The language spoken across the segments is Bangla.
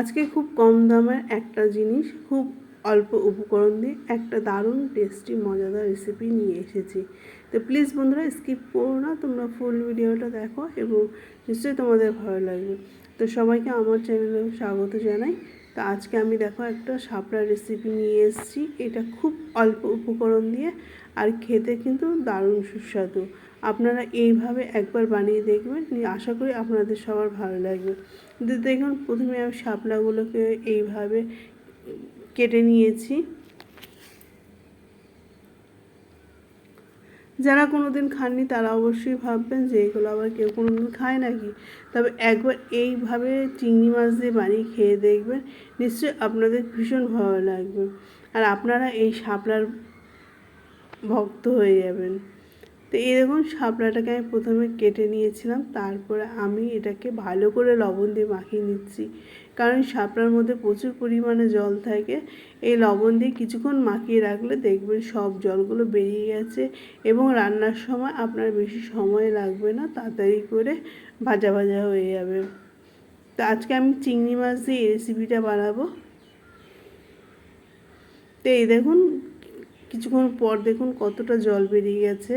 আজকে খুব কম দামের একটা জিনিস, খুব অল্প উপকরণ দিয়ে একটা দারুণ টেস্টি মজাদার রেসিপি নিয়ে এসেছি। তো প্লিজ বন্ধুরা স্কিপ করো না, তোমরা ফুল ভিডিওটা দেখো এবং নিশ্চয়ই তোমাদের ভালো লাগবে। তো সবাইকে আমার চ্যানেলে স্বাগত জানাই। তো আজকে আমি দেখো একটা শাপড়া রেসিপি নিয়ে এসেছি। এটা খুব অল্প উপকরণ দিয়ে আর খেতে কিন্তু দারুণ সুস্বাদু। আপনারা এইভাবে একবার বানিয়ে দেখবেন আশা করি আপনাদের সবার ভালো লাগবে। দেখুন, প্রথমে আমি শাপলাগুলোকে এইভাবে কেটে নিয়েছি। যারা কোনো দিন খাননি, তারা অবশ্যই ভাববেন যে এগুলো আবার কেউ কোনো দিন খায় নাকি। তবে একবার এইভাবে চিংড়ি মাছ দিয়ে বানিয়ে খেয়ে দেখবেন, নিশ্চয়ই আপনাদের ভীষণ ভালো লাগবে। আর আপনারা এই শাপলার ভক্ত হয়ে যাবেন। তো দেখুন শাপলাটাকে আমি প্রথমে কেটে নিয়েছিলাম, তারপরে আমি এটাকে ভালো করে লবণ দিয়ে মাখিয়ে নিচ্ছি। কারণ শাপলার মধ্যে প্রচুর পরিমাণে জল থাকে, এই লবণ দিয়ে কিছুক্ষণ মাখিয়ে রাখলে দেখবেন সব জলগুলো বেরিয়ে গেছে এবং রান্নার সময় আপনার বেশি সময় লাগবে না, তাড়াতাড়ি করে ভাজা ভাজা হয়ে যাবে। তো আজকে আমি চিংড়ি মাছ দিয়ে এই রেসিপিটা বানাবো। তো এই দেখুন, কিছুক্ষণ পর দেখুন কতটা জল বেরিয়ে গেছে।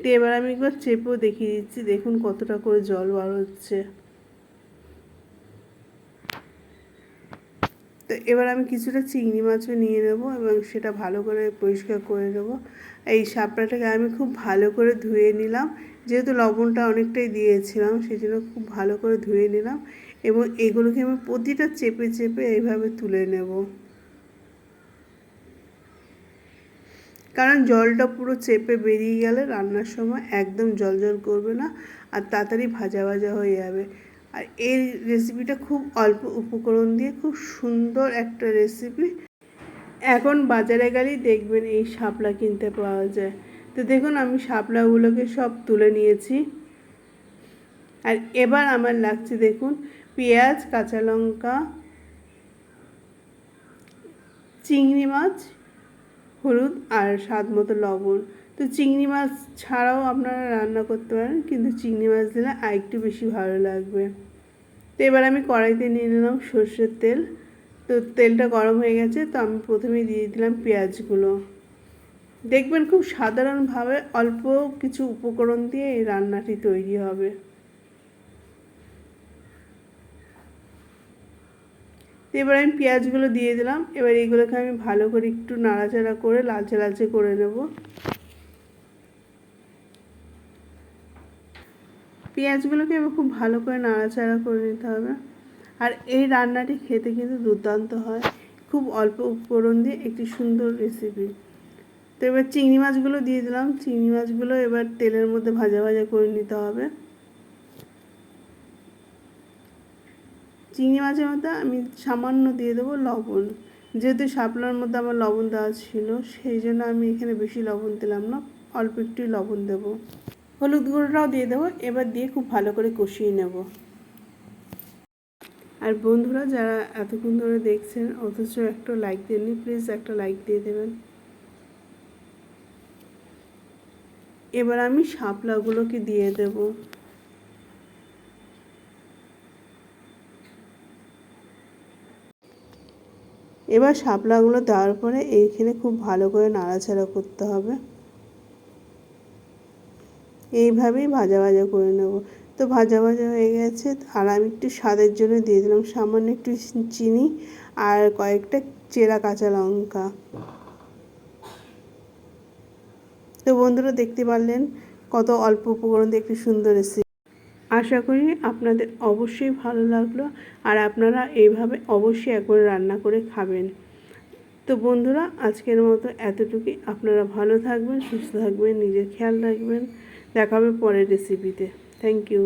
তো এবার আমি একবার চেপেও দেখিয়ে দিচ্ছি, দেখুন কতটা করে জল বার হচ্ছে। তো এবার আমি কিছুটা চিংড়ি মাছও নিয়ে নেব এবং সেটা ভালো করে পরিষ্কার করে নেব। এই সাপড়াটাকে আমি খুব ভালো করে ধুয়ে নিলাম, যেহেতু লবণটা অনেকটাই দিয়েছিলাম সেই জন্য খুব ভালো করে ধুয়ে নিলাম এবং এগুলোকে আমি প্রতিটা চেপে চেপে এইভাবে তুলে নেব। কারণ জলটা পুরো চেপে বেরিয়ে গেলে রান্নার সময় একদম জল জল করবে না আর তাড়াতাড়ি ভাজা ভাজা হয়ে যাবে। আর এই রেসিপিটা খুব অল্প উপকরণ দিয়ে খুব সুন্দর একটা রেসিপি এখন বাজারে গেলেই দেখবেন এই শাপলা কিনতে পাওয়া যায়। তো দেখুন, আমি শাপলাগুলোকে সব তুলে নিয়েছি। আর এবার আমার লাগছে দেখুন, পেঁয়াজ, কাঁচা লঙ্কা, চিংড়ি মাছ হলুদ আর স্বাদ মতো লবণ। তো চিংড়ি মাছ ছাড়াও আপনারা রান্না করতে পারেন, কিন্তু চিংড়ি মাছ দিলে আর একটু বেশি ভালো লাগবে। তো এবার আমি কড়াইতে নিয়ে নিলাম সর্ষের তেল। তো তেলটা গরম হয়ে গেছে, তো আমি প্রথমেই দিয়ে দিলাম পেঁয়াজগুলো। দেখবেন খুব সাধারণভাবে অল্প কিছু উপকরণ দিয়ে এই রান্নাটি তৈরি হবে। এবার আমি পেঁয়াজগুলো দিয়ে দিলাম। এবার এইগুলোকে আমি ভালো করে একটু নাড়াচাড়া করে লালচে লালচে করে নেব। পেঁয়াজগুলোকে এবার খুব ভালো করে নাড়াচাড়া করে নিতে হবে। আর এই রান্নাটি খেতে কিন্তু দুর্দান্ত হয়। খুব অল্প উপকরণ দিয়ে একটি সুন্দর রেসিপি তো এবার চিংড়ি মাছগুলো দিয়ে দিলাম। চিংড়ি মাছগুলো এবার তেলের মধ্যে ভাজা ভাজা করে নিতে হবে। চিংড়ি মাছের মধ্যে আমি সামান্য দিয়ে দেবো লবণ। যেহেতু শাপলার মধ্যে আমার লবণ দেওয়া ছিল, সেই জন্য আমি এখানে বেশি লবণ দিলাম না, অল্প একটুই লবণ দেব। হলুদ গুঁড়োটাও দিয়ে দেবো, এবার দিয়ে খুব ভালো করে কষিয়ে নেব। আর বন্ধুরা, যারা এতক্ষণ ধরে দেখছেন, অথচ একটা লাইক দেননি প্লিজ একটা লাইক দিয়ে দেবেন। এবার আমি শাপলাগুলোকে দিয়ে দেবো। এবার শাপলাগুলো দেওয়ার পরে এইখানে খুব ভালো করে নাড়াচাড়া করতে হবে। এইভাবেই ভাজা ভাজা করে নেব। তো ভাজা ভাজা হয়ে গেছে। আর আমি একটু স্বাদের জন্য দিয়ে দিলাম সামান্য একটু চিনি আর কয়েকটা চেরা কাঁচা লঙ্কা। তো বন্ধুরা দেখতে পারলেন কত অল্প উপকরণ দিয়ে একটি সুন্দর রেসিপি আশা করি আপনাদের অবশ্যই ভালো লাগল আর আপনারা এইভাবে অবশ্যই একবার রান্না করে খাবেন। তো বন্ধুরা, আজকের মতো এতটুকুই। আপনারা ভালো থাকবেন, সুস্থ থাকবেন, নিজের খেয়াল রাখবেন। দেখাবে পরের রেসিপিতে থ্যাংক ইউ